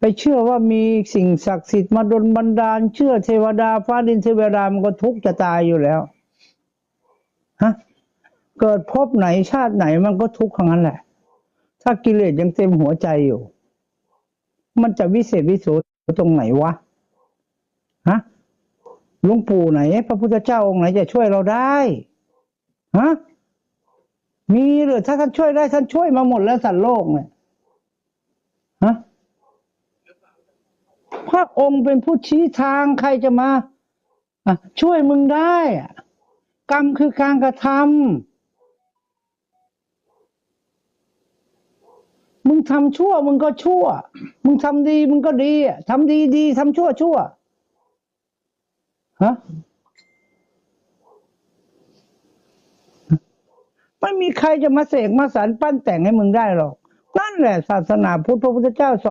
ไปเชื่อว่ามีสิ่งศักดิ์สิทธิ์มาดลบันดาล เชื่อเทวดาฟ้าดินเทวดามันก็ทุกข์จะตายอยู่แล้วฮะเกิดพบไหนชาติไหนมันก็ทุกข์ทั้งนั้นแหละ ถ้ากิเลสยังเต็มหัวใจอยู่ มันจะวิเศษวิโสตรงไหนวะฮะหลวงปู่ไหน พระพุทธเจ้าองค์ไหนจะช่วยเราได้ฮะมีหรือถ้าท่านช่วยได้ท่านช่วยมาหมดแล้วสัตว์โลกเนี่ยฮะ ระองค์เป็นผู้ชี้ทางใครจะมาะช่วยมึงได้กรรมคือการกระทำมึงทำชั่ว มึงก็ชั่ว มึงทำดี มึงก็ดีทำดีดีทำชั่วชั่วฮะไม่มีใครจะมาเสกมาสรรปั้นแต่งให้มึงได้หรอก นั่นแหละศาสนาพุทธพระพุทธเจ้าสอน